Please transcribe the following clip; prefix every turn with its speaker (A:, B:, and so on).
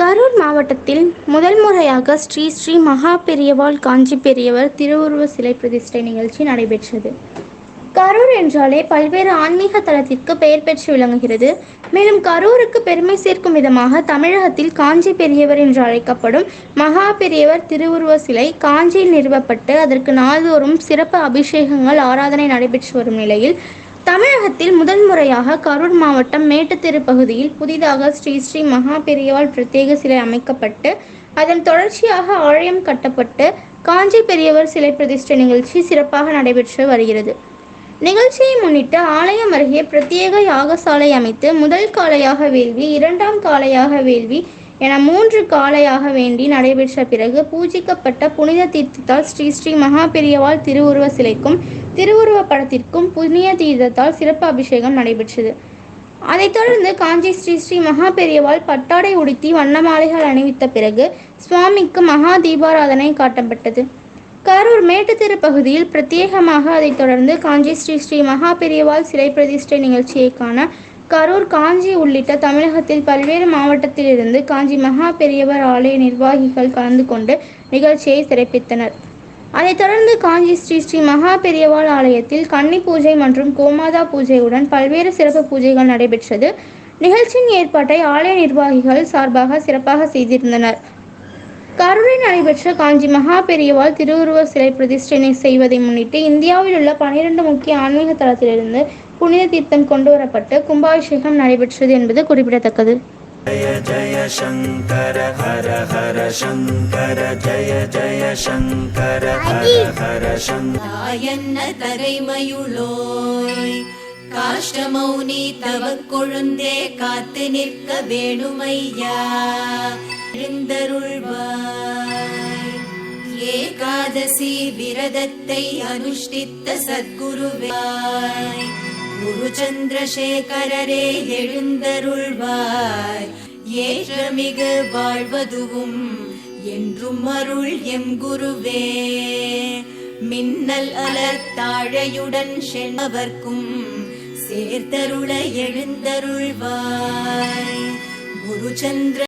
A: கரூர் மாவட்டத்தில் முதல் முறையாக ஸ்ரீ ஸ்ரீ மகா பெரியவாள் காஞ்சி பெரியவர் திருவுருவ சிலை பிரதிஷ்டை நிகழ்ச்சி நடைபெற்றது. கரூர் என்றாலே பல்வேறு ஆன்மீக தளத்திற்கு பெயர் பெற்று விளங்குகிறது. மேலும் கரூருக்கு பெருமை சேர்க்கும் விதமாக தமிழகத்தில் காஞ்சி பெரியவர் என்று அழைக்கப்படும் மகா பெரியவர் திருவுருவ சிலை காஞ்சியில் நிறுவப்பட்டு அதற்கு நாள்தோறும் சிறப்பு அபிஷேகங்கள் ஆராதனை நடைபெற்று வரும் நிலையில் தமிழகத்தில் முதல் முறையாக கரூர் மாவட்டம் மேட்டுத்தெரு பகுதியில் புதிதாக ஸ்ரீ ஸ்ரீ மகா பெரியவாள் பிரத்யேக சிலை அமைக்கப்பட்டு அதன் தொடர்ச்சியாக ஆலயம் கட்டப்பட்டு காஞ்சி பெரியவர் சிலை பிரதிஷ்டை நிகழ்ச்சி சிறப்பாக நடைபெற்று வருகிறது. நிகழ்ச்சியை முன்னிட்டு ஆலயம் அருகே பிரத்யேக யாகசாலை அமைத்து முதல் காளையாக வேள்வி இரண்டாம் காளையாக வேள்வி என மூன்று காளையாக வேண்டி நடைபெற்ற பிறகு பூஜிக்கப்பட்ட புனித தீர்த்தத்தால் ஸ்ரீ ஸ்ரீ மகா பெரியவாள் திருவுருவ சிலைக்கும் திருவுருவ படத்திற்கும் புண்ணிய தீர்த்தத்தால் சிறப்பு அபிஷேகம் நடைபெற்றது. அதைத் தொடர்ந்து காஞ்சி ஸ்ரீ ஸ்ரீ மகா பெரியவாள் பட்டாடை உடுத்தி வண்ணமாலைகள் அணிவித்த பிறகு சுவாமிக்கு மகா தீபாராதனை காட்டப்பட்டது. கரூர் மேட்டுத்தெரு பகுதியில் பிரத்யேகமாக அதைத் தொடர்ந்து காஞ்சி ஸ்ரீ ஸ்ரீ மகா பெரியவாள் சிலை பிரதிஷ்டை நிகழ்ச்சியை காண கரூர் காஞ்சி உள்ளிட்ட தமிழகத்தில் பல்வேறு மாவட்டத்திலிருந்து காஞ்சி மகா பெரியவர் ஆலய நிர்வாகிகள் கலந்து கொண்டு நிகழ்ச்சியை சிறப்பித்தனர். அதைத் தொடர்ந்து காஞ்சி ஸ்ரீ ஸ்ரீ மகா பெரியவாள் ஆலயத்தில் கன்னி பூஜை மற்றும் கோமாதா பூஜையுடன் பல்வேறு சிறப்பு பூஜைகள் நடைபெற்றது. நிகழ்ச்சியின் ஏற்பாட்டை ஆலய நிர்வாகிகள் சார்பாக சிறப்பாக செய்திருந்தனர். கரூரில் நடைபெற்ற காஞ்சி மகா பெரியவாள் திருவுருவ சிலை பிரதிஷ்டனை செய்வதை முன்னிட்டு இந்தியாவில் உள்ள பனிரெண்டு முக்கிய ஆன்மீக தளத்திலிருந்து புனித தீர்த்தம் கொண்டுவரப்பட்டு கும்பாபிஷேகம் நடைபெற்றது என்பது குறிப்பிடத்தக்கது.
B: ஜய ஜய சங்கர ஹர ஹர சங்கர ஜய ஜய சங்கர ஹர ஹர
C: சங்கர தகைமயுளோய் காஷ்டமௌனி தவ கொழுந்தே காத்து நிற்க வேணுமையா ஏகாதசி விரதத்தை அனுஷ்டித்த சத்குருவாய் குரு சந்திரசேகரரே எழுந்தருள்வாய். ஏற்றமிகு வாழ்வதுவும் என்றும் அருள் எம் குருவே. மின்னல் அலர் தாழையுடன் சென்னவர்க்கும் சேர்த்தருள எழுந்தருள்வாய். குருச்சந்திர